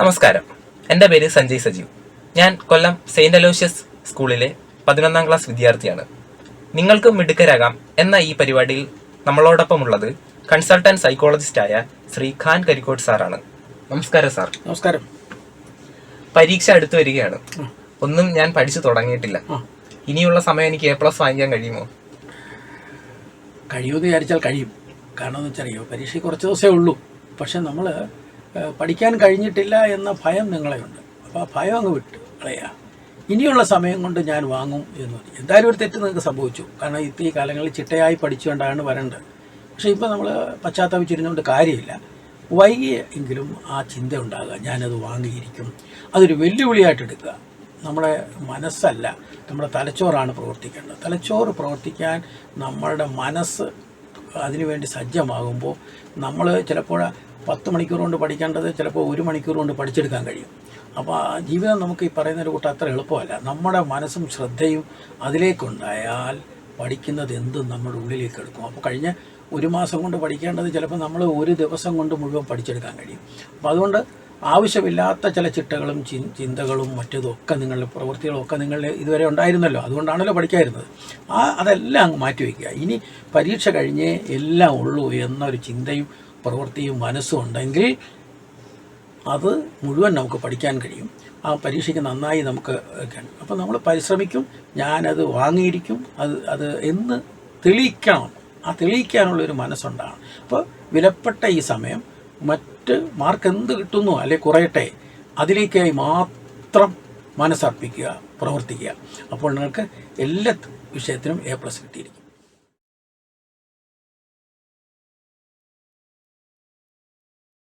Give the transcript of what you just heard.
നമസ്കാരം. എന്റെ പേര് സഞ്ജയ് സജീവ്. ഞാൻ കൊല്ലം സെയിന്റ് അലോഷ്യസ് സ്കൂളിലെ പതിനൊന്നാം ക്ലാസ് വിദ്യാർത്ഥിയാണ്. നിങ്ങൾക്കും മിടുക്കരാകാം എന്ന ഈ പരിപാടിയിൽ നമ്മളോടൊപ്പം നമ്മളോടൊപ്പമുള്ളത് കൺസൾട്ടന്റ് സൈക്കോളജിസ്റ്റായ ശ്രീ ഖാൻ കരിക്കോട് സാറാണ്. നമസ്കാരം സാർ. നമസ്കാരം. പരീക്ഷ അടുത്തു വരികയാണ്. ഒന്നും ഞാൻ പഠിച്ചു തുടങ്ങിയിട്ടില്ല. ഇനിയുള്ള സമയം എനിക്ക് എ പ്ലസ് വാങ്ങിക്കാൻ കഴിയുമോ? കഴിയുമെന്ന് വിചാരിച്ചാൽ കഴിയും. കാരണം എന്ന് വെച്ചറിയോ പരീക്ഷ കുറച്ച് ദിവസമേ ഉള്ളൂ. പക്ഷെ നമ്മൾ പഠിക്കാൻ കഴിഞ്ഞിട്ടില്ല എന്ന ഭയം നിങ്ങളെയുണ്ട്. അപ്പോൾ ആ ഭയം അങ്ങ് വിട്ട്. കളയുക ഇനിയുള്ള സമയം കൊണ്ട് ഞാൻ വാങ്ങും എന്ന് പറഞ്ഞു. എന്തായാലും ഒരു തെറ്റ് നിങ്ങൾക്ക് സംഭവിച്ചു. കാരണം ഇത്തിരി കാലങ്ങളിൽ ചിട്ടയായി പഠിച്ചുകൊണ്ടാണ് വരേണ്ടത്. പക്ഷേ ഇപ്പോൾ നമ്മൾ പശ്ചാത്തപിച്ചിരുന്നുകൊണ്ട് കാര്യമില്ല. വൈകിയ എങ്കിലും ആ ചിന്ത ഉണ്ടാകുക. ഞാനത് വാങ്ങിയിരിക്കും. അതൊരു വെല്ലുവിളിയായിട്ട് എടുക്കുക. നമ്മുടെ മനസ്സല്ല നമ്മുടെ തലച്ചോറാണ് പ്രവർത്തിക്കേണ്ടത്. തലച്ചോറ് പ്രവർത്തിക്കാൻ നമ്മളുടെ മനസ്സ് അതിനുവേണ്ടി സജ്ജമാകുമ്പോൾ നമ്മൾ ചിലപ്പോൾ പത്ത് മണിക്കൂർ കൊണ്ട് പഠിക്കേണ്ടത് ചിലപ്പോൾ ഒരു മണിക്കൂർ കൊണ്ട് പഠിച്ചെടുക്കാൻ കഴിയും. അപ്പോൾ ആ ജീവിതം നമുക്ക് ഈ പറയുന്ന ഒരു കൂട്ടം അത്ര എളുപ്പമല്ല. നമ്മുടെ മനസ്സും ശ്രദ്ധയും അതിലേക്കുണ്ടായാൽ പഠിക്കുന്നത് എന്തും നമ്മുടെ ഉള്ളിലേക്ക് എടുക്കും. അപ്പോൾ കഴിഞ്ഞ ഒരു മാസം കൊണ്ട് പഠിക്കേണ്ടത് ചിലപ്പോൾ നമ്മൾ ഒരു ദിവസം കൊണ്ട് മുഴുവൻ പഠിച്ചെടുക്കാൻ കഴിയും. അപ്പോൾ അതുകൊണ്ട് ആവശ്യമില്ലാത്ത ചില ചിട്ടകളും ചിന്തകളും മറ്റതും ഒക്കെ നിങ്ങളുടെ പ്രവൃത്തികളൊക്കെ ഒക്കെ നിങ്ങളിൽ ഇതുവരെ ഉണ്ടായിരുന്നല്ലോ. അതുകൊണ്ടാണല്ലോ പഠിക്കാതിരുന്നത്. ആ അതെല്ലാം അങ്ങ് മാറ്റിവെക്കുക. ഇനി പരീക്ഷ കഴിഞ്ഞേ എല്ലാം ഉള്ളൂ എന്നൊരു ചിന്തയും പ്രവൃത്തിയും മനസ്സും ഉണ്ടെങ്കിൽ അത് മുഴുവൻ നമുക്ക് പഠിക്കാൻ കഴിയും. ആ പരീക്ഷയ്ക്ക് നന്നായി നമുക്ക് അപ്പോൾ നമ്മൾ പരിശ്രമിക്കും ഞാനത് വാങ്ങിയിരിക്കും അത് അത് എന്ന് തെളിയിക്കണം. ആ തെളിയിക്കാനുള്ളൊരു മനസ്സുണ്ടാകണം. അപ്പോൾ വിലപ്പെട്ട ഈ സമയം മറ്റ് മാർക്ക് എന്ത് കിട്ടുന്നു അല്ലെ കുറയട്ടെ അതിലേക്കായി മാത്രം മനസ്സർപ്പിക്കുക പ്രവർത്തിക്കുക. അപ്പോൾ നിങ്ങൾക്ക് എല്ലാ വിഷയത്തിനും എ പ്ലസ് കിട്ടിയിരിക്കും.